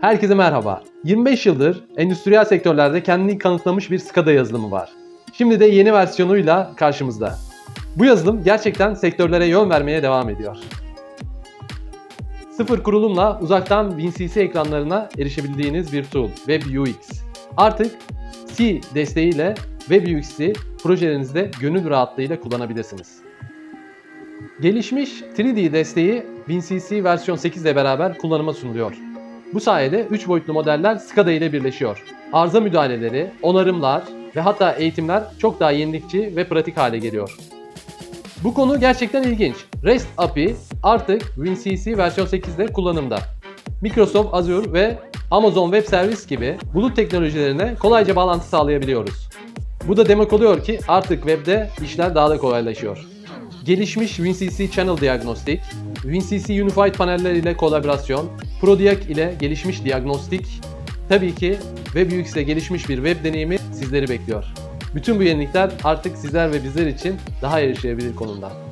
Herkese merhaba. 25 yıldır endüstriyel sektörlerde kendini kanıtlamış bir SCADA yazılımı var. Şimdi de yeni versiyonuyla karşımızda. Bu yazılım gerçekten sektörlere yön vermeye devam ediyor. Sıfır kurulumla uzaktan WinCC ekranlarına erişebildiğiniz bir tool, WebUX. Artık C desteğiyle WebUX'i projelerinizde gönül rahatlığıyla kullanabilirsiniz. Gelişmiş 3D desteği WinCC versiyon 8 ile beraber kullanıma sunuluyor. Bu sayede 3 boyutlu modeller SCADA ile birleşiyor. Arıza müdahaleleri, onarımlar ve hatta eğitimler çok daha yenilikçi ve pratik hale geliyor. Bu konu gerçekten ilginç. REST API artık WinCC versiyon 8'de kullanımda. Microsoft Azure ve Amazon Web Service gibi bulut teknolojilerine kolayca bağlantı sağlayabiliyoruz. Bu da demek oluyor ki artık webde işler daha da kolaylaşıyor. Gelişmiş WinCC Channel Diagnostik, WinCC Unified paneller ile kolaborasyon, ProDiag ile gelişmiş diagnostik, tabii ki WebUX ile gelişmiş bir web deneyimi sizleri bekliyor. Bütün bu yenilikler artık sizler ve bizler için daha erişilebilir konumda.